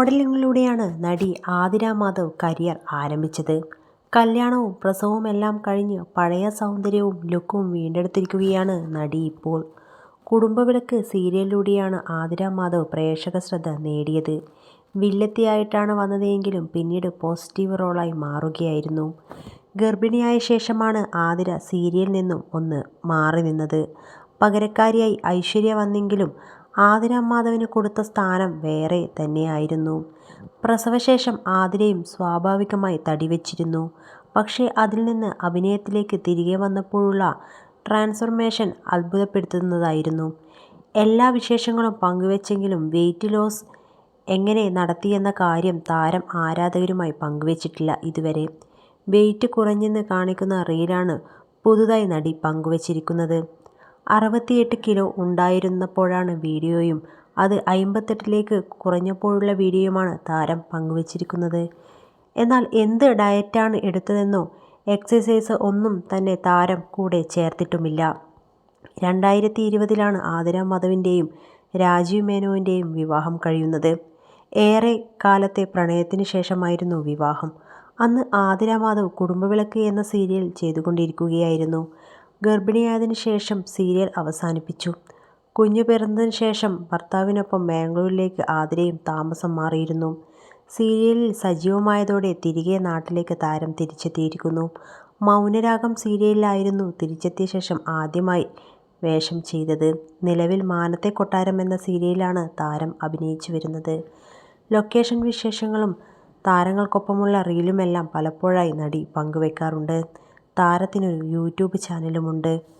മോഡലിംഗിലൂടെയാണ് നടി ആതിര മാധവ് കരിയർ ആരംഭിച്ചത്. കല്യാണവും പ്രസവവും എല്ലാം കഴിഞ്ഞ് പഴയ സൗന്ദര്യവും ലുക്കും വീണ്ടെടുത്തിരിക്കുകയാണ് നടി ഇപ്പോൾ. കുടുംബവിളക്ക് സീരിയലിലൂടെയാണ് ആതിര മാധവ് പ്രേക്ഷക ശ്രദ്ധ നേടിയത്. വില്ലത്തിയായിട്ടാണ് വന്നതെങ്കിലും പിന്നീട് പോസിറ്റീവ് റോളായി മാറുകയായിരുന്നു. ഗർഭിണിയായ ശേഷമാണ് ആതിര സീരിയലിൽ നിന്നും ഒന്ന് മാറി നിന്നത് പകരക്കാരിയായി ഐശ്വര്യ വന്നെങ്കിലും ആതിര മാധവിന് കൊടുത്ത സ്ഥാനം വേറെ തന്നെയായിരുന്നു. പ്രസവശേഷം ആതിരയും സ്വാഭാവികമായി തടിവെച്ചിരുന്നു. പക്ഷേ അതിൽ നിന്ന് അഭിനയത്തിലേക്ക് തിരികെ വന്നപ്പോഴുള്ള ട്രാൻസ്ഫോർമേഷൻ അത്ഭുതപ്പെടുത്തുന്നതായിരുന്നു. എല്ലാ വിശേഷങ്ങളും പങ്കുവെച്ചെങ്കിലും വെയ്റ്റ് ലോസ് എങ്ങനെ നടത്തിയെന്ന കാര്യം താരം ആരാധകരുമായി പങ്കുവെച്ചിട്ടില്ല ഇതുവരെ. വെയ്റ്റ് കുറഞ്ഞെന്ന് കാണിക്കുന്ന റീലാണ് പുതുതായി നടി പങ്കുവെച്ചിരിക്കുന്നത്. അറുപത്തിയെട്ട് കിലോ ഉണ്ടായിരുന്നപ്പോഴാണ് വീഡിയോയും അത് അമ്പത്തെട്ടിലേക്ക് കുറഞ്ഞപ്പോഴുള്ള വീഡിയോയുമാണ് താരം പങ്കുവച്ചിരിക്കുന്നത് എന്നാൽ എന്ത് ഡയറ്റാണ് എടുത്തതെന്നോ എക്സസൈസ് ഒന്നും തന്നെ താരം കൂടെ ചേർത്തിട്ടുമില്ല. രണ്ടായിരത്തി ഇരുപതിലാണ് ആതിര മാധവിന്റെയും രാജീവ് മേനോവിന്റെയും വിവാഹം കഴിയുന്നത്. ഏറെ കാലത്തെ പ്രണയത്തിന് ശേഷമായിരുന്നു വിവാഹം. അന്ന് ആതിര മാധവ് കുടുംബവിളക്ക് എന്ന സീരിയൽ ചെയ്തുകൊണ്ടിരിക്കുകയായിരുന്നു. ഗർഭിണിയായതിനു ശേഷം സീരിയൽ അവസാനിപ്പിച്ചു. കുഞ്ഞ് പിറന്നതിന് ശേഷം ഭർത്താവിനൊപ്പം ബാംഗ്ലൂരിലേക്ക് ആതിരയും താമസം മാറിയിരുന്നു. സീരിയലിൽ സജീവമായതോടെ തിരികെ നാട്ടിലേക്ക് താരം തിരിച്ചെത്തിയിരിക്കുന്നു. മൗനരാഗം സീരിയലിലായിരുന്നു തിരിച്ചെത്തിയ ശേഷം ആദ്യമായി വേഷം ചെയ്തത്. നിലവിൽ മാനത്തെ കൊട്ടാരം എന്ന സീരിയലിലാണ് താരം അഭിനയിച്ചു വരുന്നത്. ലൊക്കേഷൻ വിശേഷങ്ങളും താരങ്ങൾക്കൊപ്പമുള്ള റീലുമെല്ലാം പലപ്പോഴായി നടി പങ്കുവെക്കാറുണ്ട്. താരത്തിനൊരു യൂട്യൂബ് ചാനലുമുണ്ട്.